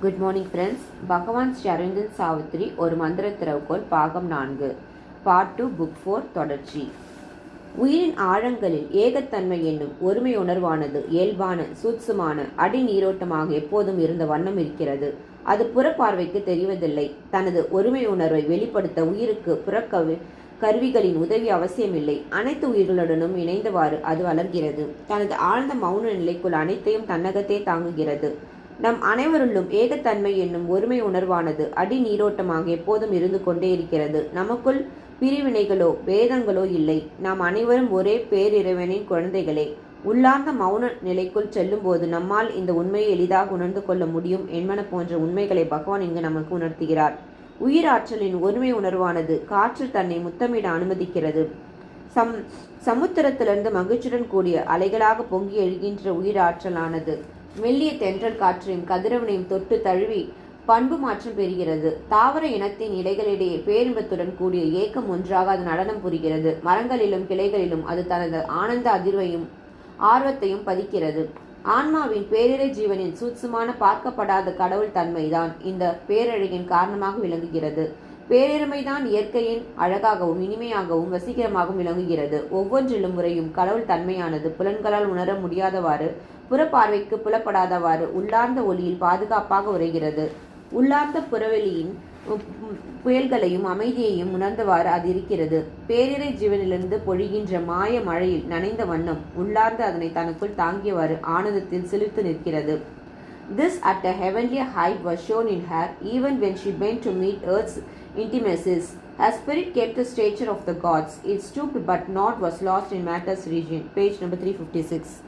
Good morning friends பகவான் ஸ்ரீ அரவிந்தன் சாவித்ரி ஒரு மந்திர திறவுகோல் பாகம் நான்கு. பார்ட் டூ புக் ஃபோர் தொடர்ச்சி. உயிரின் ஆழங்களில் ஏகத்தன்மை என்னும் ஒருமை உணர்வானது இயல்பான சூட்சுமான அடி நீரோட்டமாக எப்போதும் இருந்த வண்ணம் இருக்கிறது. அது புறப்பார்வைக்கு தெரிவதில்லை. தனது ஒருமை உணர்வை வெளிப்படுத்த உயிருக்கு புறக்கவி கருவிகளின் உதவி அவசியமில்லை. அனைத்து உயிர்களுடனும் இணைந்தவாறு அது வளர்கிறது. தனது ஆழ்ந்த மௌன நிலைக்குள் அனைத்தையும் தன்னகத்தே தாங்குகிறது. நம் அனைவருள்ளும் ஏகத்தன்மை என்னும் ஒருமை உணர்வானது அடி நீரோட்டமாக எப்போதும் இருந்து கொண்டே இருக்கிறது. நமக்குள் பிரிவினைகளோ பேதங்களோ இல்லை. நாம் அனைவரும் ஒரே பேரிறைவனின் குழந்தைகளே. உள்ளார்ந்த மௌன நிலைக்குள் செல்லும்போது நம்மால் இந்த உண்மையை எளிதாக உணர்ந்து கொள்ள முடியும் என்பன போன்ற உண்மைகளை பகவான் இங்கு நமக்கு உணர்த்துகிறார். உயிராற்றலின் ஒருமை உணர்வானது காற்று தன்னை முத்தமிட அனுமதிக்கிறது. சம் சமுத்திரத்திலிருந்து மகிழ்ச்சியுடன் கூடிய அலைகளாக பொங்கி எழுகின்ற உயிராற்றலானது மெல்லிய தென்றல் காற்றையும் கதிரவனையும் தொட்டு தழுவி பண்பு மாற்றம் பெறுகிறது. தாவர இனத்தின் இலைகளிடையே பேரின்பத்துடன் கூடிய ஏக்கம் ஒன்றாக அது நடனம் புரிகிறது. மரங்களிலும் கிளைகளிலும் அது தனது ஆனந்த அதிர்வையும் ஆர்வத்தையும் பதிக்கிறது. ஆன்மாவின் பேரிரை ஜீவனின் சூட்சுமான பார்க்கப்படாத கடவுள் தன்மைதான் இந்த பேரழகின் காரணமாக விளங்குகிறது. பேரிருமைதான் இயற்கையின் அழகாகவும் இனிமையாகவும் வசீகரமாகவும் விளங்குகிறது. ஒவ்வொன்றிலும் முறையும் கடவுள் தன்மையானது புலன்களால் உணர முடியாதவாறு புறப்பார்வைக்கு புலப்படாதவாறு உள்ளார்ந்த ஒளியில் பாதுகாப்பாக உரைகிறது உள்ளார்ந்த புறவெளியின் புயல்களையும் அமைதியையும் உணர்ந்தவாறு அது இருக்கிறது பேரிரை ஜீவனிலிருந்து பொழிகின்ற மாய மழையில் நனைந்த வண்ணம் உள்ளார்ந்து அதனை தனக்குள் தாங்கியவாறு ஆனந்தத்தில் சிலிர்த்து நிற்கிறது This at a heavenly height was shown in her even when she bent to meet earth's intimacies. Her spirit kept the stature of the gods. It stooped but not was lost in matter's region. Page number 356.